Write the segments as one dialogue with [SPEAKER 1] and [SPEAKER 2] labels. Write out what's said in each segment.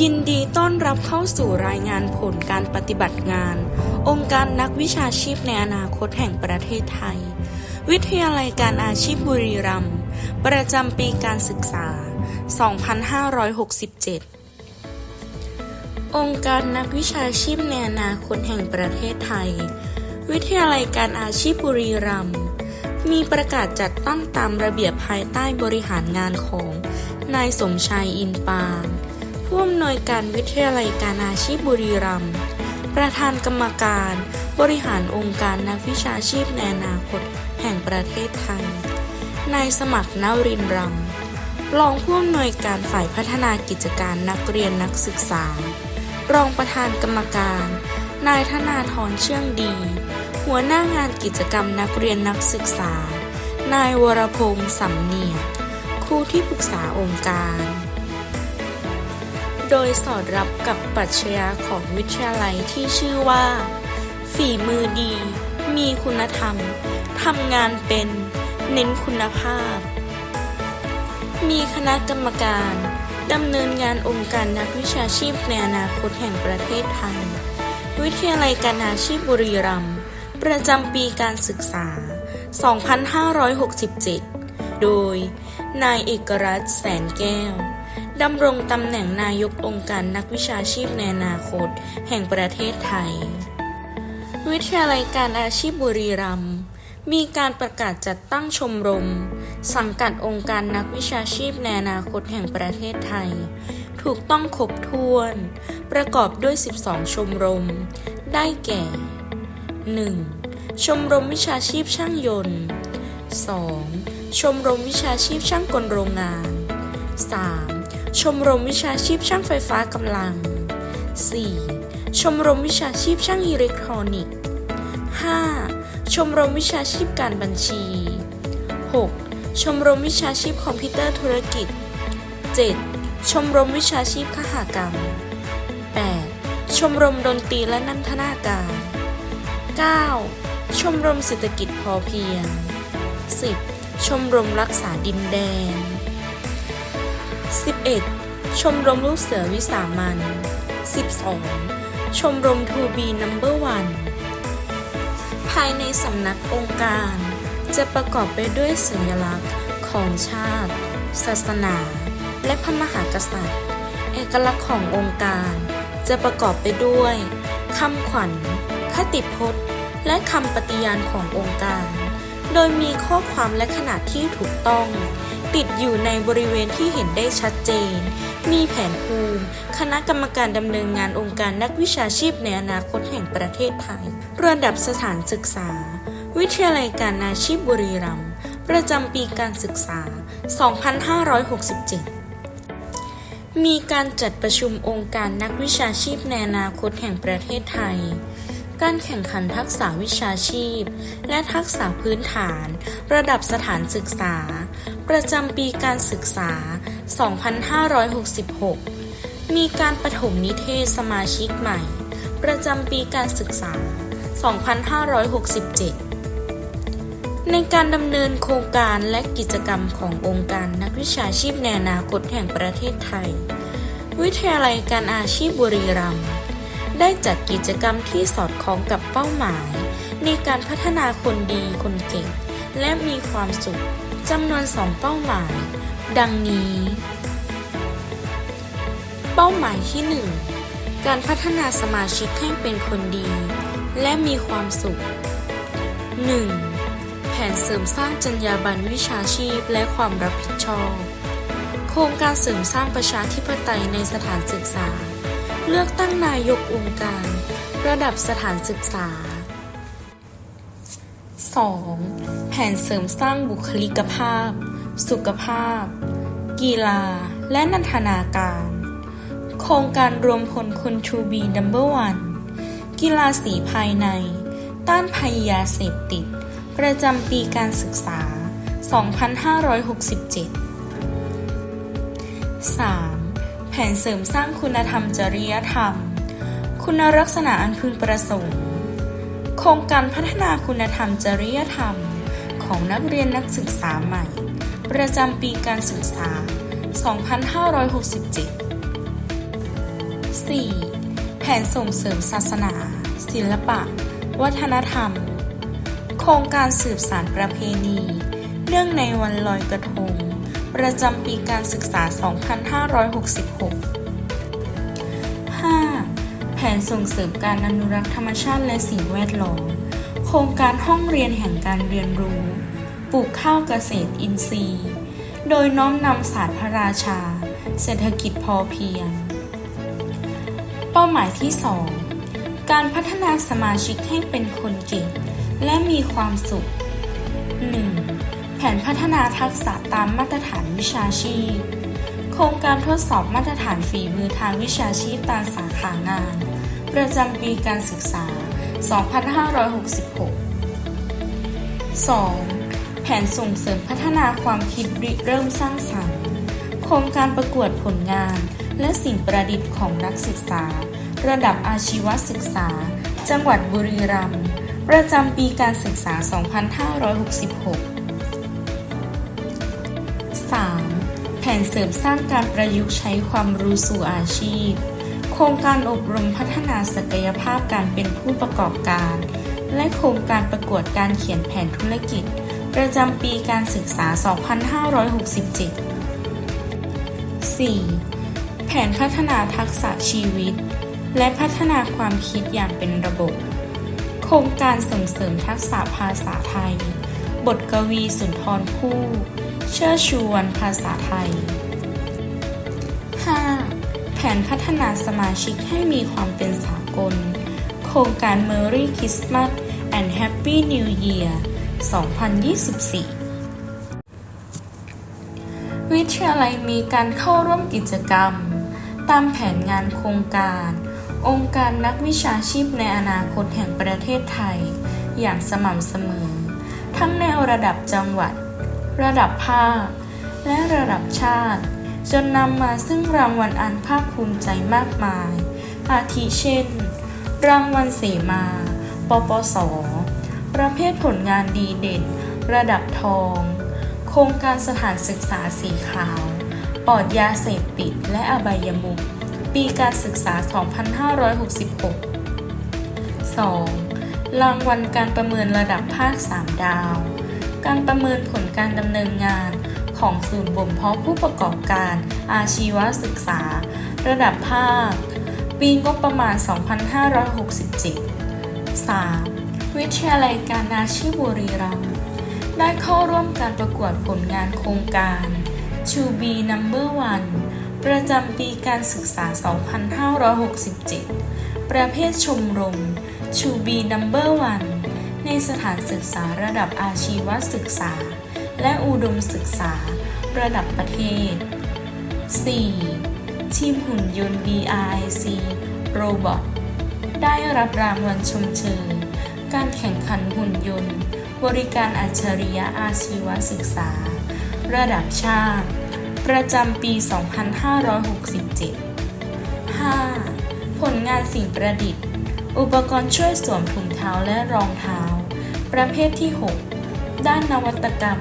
[SPEAKER 1] ยินดีต้อนรับเข้าสู่รายงานผลการปฏิบัติงาน องค์การนักวิชาชีพในอนาคตแห่งประเทศไทย วิทยาลัยการอาชีพบุรีรัมย์ประจำปีการศึกษา 2567 องค์การนักวิชาชีพในอนาคตแห่งประเทศไทย วิทยาลัยการอาชีพบุรีรัมย์มีประกาศจัดตั้งตามระเบียบภายใต้บริหารงานของ นายสมชายอินปาน ผู้อำนวยการวิทยาลัยการอาชีพบุรีรัมย์ ประธานกรรมการ บริหารองค์การนักวิชาชีพในอนาคต แห่งประเทศไทย นายสมัครนวรินร์รำรองผู้อำนวยการฝ่ายพัฒนากิจการนักเรียนนักศึกษา รองประธานกรรมการ นายธนาธรเชื่องดี หัวหน้างานกิจกรรมนักเรียนนักศึกษา นายวรพงษ์สำเนียกครูที่ปรึกษาองค์การ โดยสอดรับกับปรัชญาของวิทยาลัยที่ชื่อว่า ฝีมือดี มีคุณธรรม ทำงานเป็น เน้นคุณภาพ มีคณะกรรมการดำเนินงานองค์การนักวิชาชีพในอนาคตแห่งประเทศไทย วิทยาลัยการอาชีพบุรีรัมย์ประจำปีการศึกษา 2567 โดย นายเอกรัตน์แสนแก้ว ดำรงตำแหน่งนายกองค์การนักวิชาชีพในอนาคต แห่งประเทศไทย วิทยาลัยการอาชีพบุรีรัมย์มีการประกาศจัดตั้งชมรม สังกัดองค์การนักวิชาชีพในอนาคตแห่งประเทศไทย ถูกต้องครบถ้วน ประกอบด้วย 12 ชมรม ได้แก่ 1. ชมรมวิชาชีพช่างยนต์ 2. ชมรมวิชาชีพช่างกลโรงงาน 3. ชมรมวิชาชีพช่างไฟฟ้ากำลัง 4. ชมรมวิชาชีพช่างอิเล็กทรอนิกส์ 5. ชมรมวิชาชีพการบัญชี 6. ชมรมวิชาชีพคอมพิวเตอร์ธุรกิจ 7. ชมรมวิชาชีพขหกรรม 8. ชมรมดนตรีและนันทนาการ 9. ชมรมเศรษฐกิจพอเพียง 10. ชมรมรักษาดินแดน 11. ชมรมลูกเสือวิสามัน 12. ชมรม 2B Number 1ภายในสำนักองค์การ จะประกอบไปด้วยสัญลักษณ์ของชาติ ศาสนา และพระมหากษัตริย์ เอกลักษณ์ขององค์การ จะประกอบไปด้วยคำขวัญ คติพจน์ และคำปฏิญาณขององค์การ โดยมีข้อความและขนาดที่ถูกต้อง ติดอยู่ในบริเวณที่เห็นได้ชัดเจน มีแผนภูมิ คณะกรรมการดำเนินงานองค์การนักวิชาชีพในอนาคตแห่งประเทศไทย ระดับสถานศึกษา วิทยาลัยการอาชีพบุรีรัมย์ประจำปีการศึกษา 2567มีการจัดประชุมองค์การนักวิชาชีพในอนาคตแห่งประเทศไทย การแข่งขันทักษะวิชาชีพ และทักษะพื้นฐาน ระดับสถานศึกษา ประจำปีการศึกษา 2566 มีการปฐมนิเทศสมาชิกใหม่ ประจำปีการศึกษา 2567ในการดำเนินโครงการและกิจกรรมขององค์การนักวิชาชีพในอนาคตแห่งประเทศไทย วิทยาลัยการอาชีพบุรีรัมย์ ได้จัดกิจกรรมที่สอดคล้องกับเป้าหมาย ในการพัฒนาคนดีคนเก่ง และมีความสุขจำนวนสองเป้าหมาย ดังนี้ เป้าหมายที่ 1 การพัฒนาสมาชิกให้เป็นคนดี และมีความสุข 1. แผนเสริมสร้างจรรยาบรรณวิชาชีพและความรับผิดชอบ โครงการเสริมสร้างประชาธิปไตยในสถานศึกษา เลือกตั้งนายกองค์การ ระดับสถานศึกษา 2. แผนเสริมสร้างบุคลิกภาพ สุขภาพ กีฬา และนันทนาการ โครงการรวมพลคนทูบีดัมเบิลวันกีฬาสีภายใน ต้านภัยยาเสพติด ประจำปีการศึกษา 2567 3. แผนเสริมสร้างคุณธรรมจริยธรรม คุณลักษณะอันพึงประสงค์ โครงการพัฒนาคุณธรรมจริยธรรม ของนักเรียนนักศึกษาใหม่ ประจำปีการศึกษา 2567 4. แผนส่งเสริมศาสนา ศิลปะ วัฒนธรรม โครงการสืบสารประเพณี เนื่องในวันลอยกระทง ประจำปีการศึกษา 2566 5. แผนส่งเสริมการอนุรักษ์ธรรมชาติและสิ่งแวดล้อม โครงการห้องเรียนแห่งการเรียนรู้ ปลูกข้าวเกษตรอินทรีย์ โดยน้อมนำศาสตร์พระราชา เศรษฐกิจพอเพียง เป้าหมายที่ 2 การพัฒนาสมาชิกให้เป็นคนเก่ง และมีความสุข 1. แผนพัฒนาทักษะตามมาตรฐานวิชาชีพ โครงการทดสอบมาตรฐานฝีมือทางวิชาชีพตามสาขางาน ประจำปีการศึกษา 2566 2. แผนส่งเสริมพัฒนาความคิดริเริ่มสร้างสรรค์ โครงการประกวดผลงาน และสิ่งประดิษฐ์ของนักศึกษา ระดับอาชีวศึกษา จังหวัดบุรีรัมย์ประจำปีการศึกษา 2566 เสริมสร้างการประยุกต์ใช้ความรู้สู่อาชีพ โครงการอบรมพัฒนาศักยภาพการเป็นผู้ประกอบการ และโครงการประกวดการเขียนแผนธุรกิจ ประจำปีการศึกษา 2567 4. แผนพัฒนาทักษะชีวิต และพัฒนาความคิดอย่างเป็นระบบ โครงการส่งเสริมทักษะภาษาไทย บทกวีสุนทรภู่ เชิดชูวันภาษาไทย 5. แผนพัฒนาสมาชิกให้มีความเป็นสากล โครงการ Merry Christmas and Happy New Year 2024 วิทยาลัยมีการเข้าร่วมกิจกรรม ตามแผนงานโครงการ องค์การนักวิชาชีพในอนาคตแห่งประเทศไทย อย่างสม่ำเสมอ ทั้งในระดับจังหวัด ระดับภาค และระดับชาติ จนนำมาซึ่งรางวัลอันภาคภูมิใจมากมาย อาทิเช่น รางวัลเสมา ปปส ประเภทผลงานดีเด่น ระดับทอง โครงการสถานศึกษาสีขาว ปลอดยาเสพติดและอบายมุขปีการศึกษา 2566 2. รางวัลการประเมินระดับภาค 3 ดาว การประเมินผลการดำเนินงานของศูนย์บ่มเพาะผู้ประกอบการอาชีวศึกษา ระดับภาค ปีงบประมาณ 2567 3. วิทยาลัยการอาชีพบุรีรัมย์ได้เข้าร่วมการประกวดผลงานโครงการ To be Number One ประจำปีการศึกษา 2567 ประเภทชมรม To be Number One ในสถานศึกษาระดับอาชีวศึกษา และอุดมศึกษาระดับประเทศ 4. ทีมหุ่นยนต์ BRIC Robot ได้รับรางวัลชมเชยการแข่งขันหุ่นยนต์ บริการอัจฉริยะอาชีวศึกษา ระดับชาติ ประจำปี 2567 5. ผลงานสิ่งประดิษฐ์ อุปกรณ์ช่วยสวมถุงเท้าและรองเท้า ประเภทที่ 6 ด้านนวัตกรรม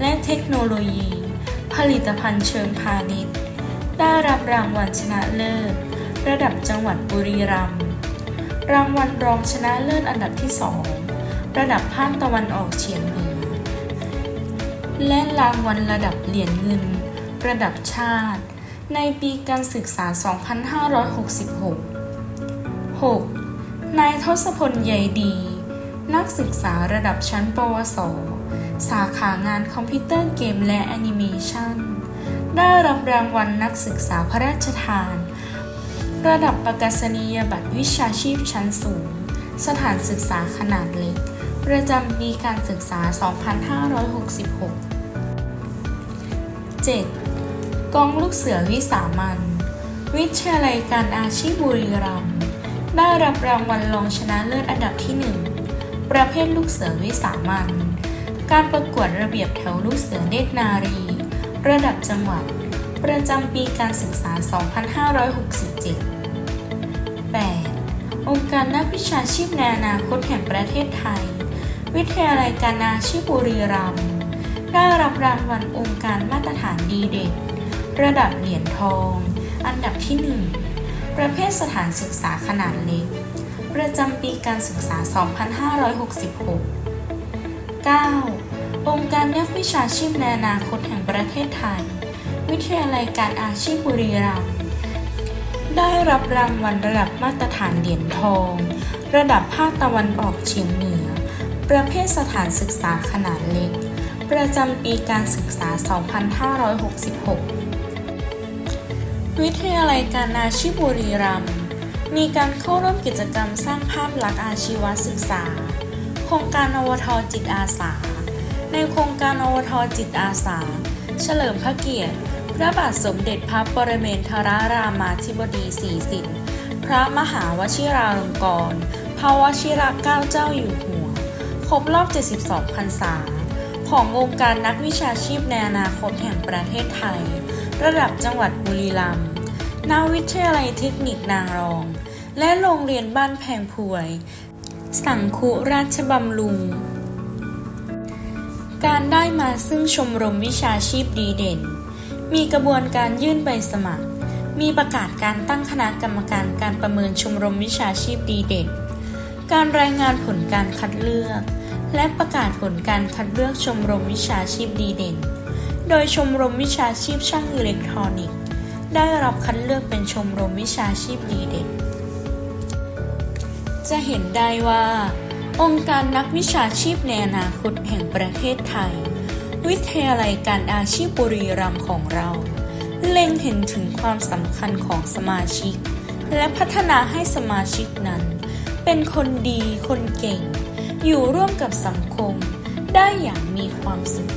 [SPEAKER 1] และเทคโนโลยี ผลิตภัณฑ์เชิงพาณิชย์ ได้รับรางวัลชนะเลิศ ระดับจังหวัดบุรีรัมย์ รางวัลรองชนะเลิศอันดับที่ 2 ระดับภาคตะวันออกเฉียงเหนือ และรางวัลระดับเหรียญเงิน ระดับชาติ ในปีการศึกษา 2566 6. นายทศพลใยดี นักศึกษาระดับชั้น ปวส สาขางานคอมพิวเตอร์เกมและแอนิเมชันได้รับรางวัลนักศึกษาพระราชทาน ระดับประกาศนียบัตรวิชาชีพชั้นสูง สถานศึกษาขนาดเล็ก ประจำปีการศึกษา 2566 7. กองลูกเสือวิสามันวิทยาลัยการอาชีพบุรีรัมย์ได้รับรางวัลรองชนะเลิศอันดับที่ 1 ประเภทลูกเสือวิสามัน การประกวดระเบียบแถวลูกเสือเนตรนารี ระดับจังหวัด ประจำปีการศึกษา 2567 8. องค์การนักวิชาชีพในอนาคตแห่งประเทศไทย วิทยาลัยการอาชีพบุรีรัมย์ได้รับรางวัลองค์การมาตรฐานดีเด่น ระดับเหรียญทอง อันดับที่ 1 ประเภทสถานศึกษาขนาดเล็ก ประจำปีการศึกษา 2566 9. องค์การนักวิชาชีพในอนาคตแห่งประเทศไทย วิทยาลัยการอาชีพบุรีรัมย์ได้รับรางวัลระดับมาตรฐานเหรียญทอง ระดับภาคตะวันออกเฉียงเหนือ ประเภทสถานศึกษาขนาดเล็ก ประจำปีการศึกษา 2566 วิทยาลัยการอาชีพบุรีรัมย์ มีการเข้าร่วมกิจกรรมสร้างภาพลักษณ์อาชีวศึกษา โครงการอวทจิตอาสา ในโครงการอวทจิตอาสา เฉลิมพระเกียรติ พระบาทสมเด็จพระปรเมนทรรามาธิบดีศรีสินพระมหาวชิราลงกรณ์พระวชิรเกล้าเจ้าอยู่หัว ครบรอบ 72พรรษา ขององค์การนักวิชาชีพในอนาคตแห่งประเทศไทย ระดับจังหวัดบุรีรัมย์นวิทยาลัยเทคนิคนางรอง และโรงเรียนบ้านแพงพวย สังคุราชบำรุง การได้มาซึ่งชมรมวิชาชีพดีเด่น มีกระบวนการยื่นใบสมัคร มีประกาศการตั้งคณะกรรมการการประเมินชมรมวิชาชีพดีเด่น การรายงานผลการคัดเลือก และประกาศผลการคัดเลือกชมรมวิชาชีพดีเด่น โดยชมรมวิชาชีพช่างอิเล็กทรอนิกส์ได้รับคัดเลือกเป็นชมรมวิชาชีพดีเด่น จะเห็นได้ว่า องค์การนักวิชาชีพในอนาคตแห่งประเทศไทย วิทยาลัยการอาชีพบุรีรัมย์ของเรา เล็งเห็นถึงความสำคัญของสมาชิก และพัฒนาให้สมาชิกนั้น เป็นคนดีคนเก่ง อยู่ร่วมกับสังคม ได้อย่างมีความสุข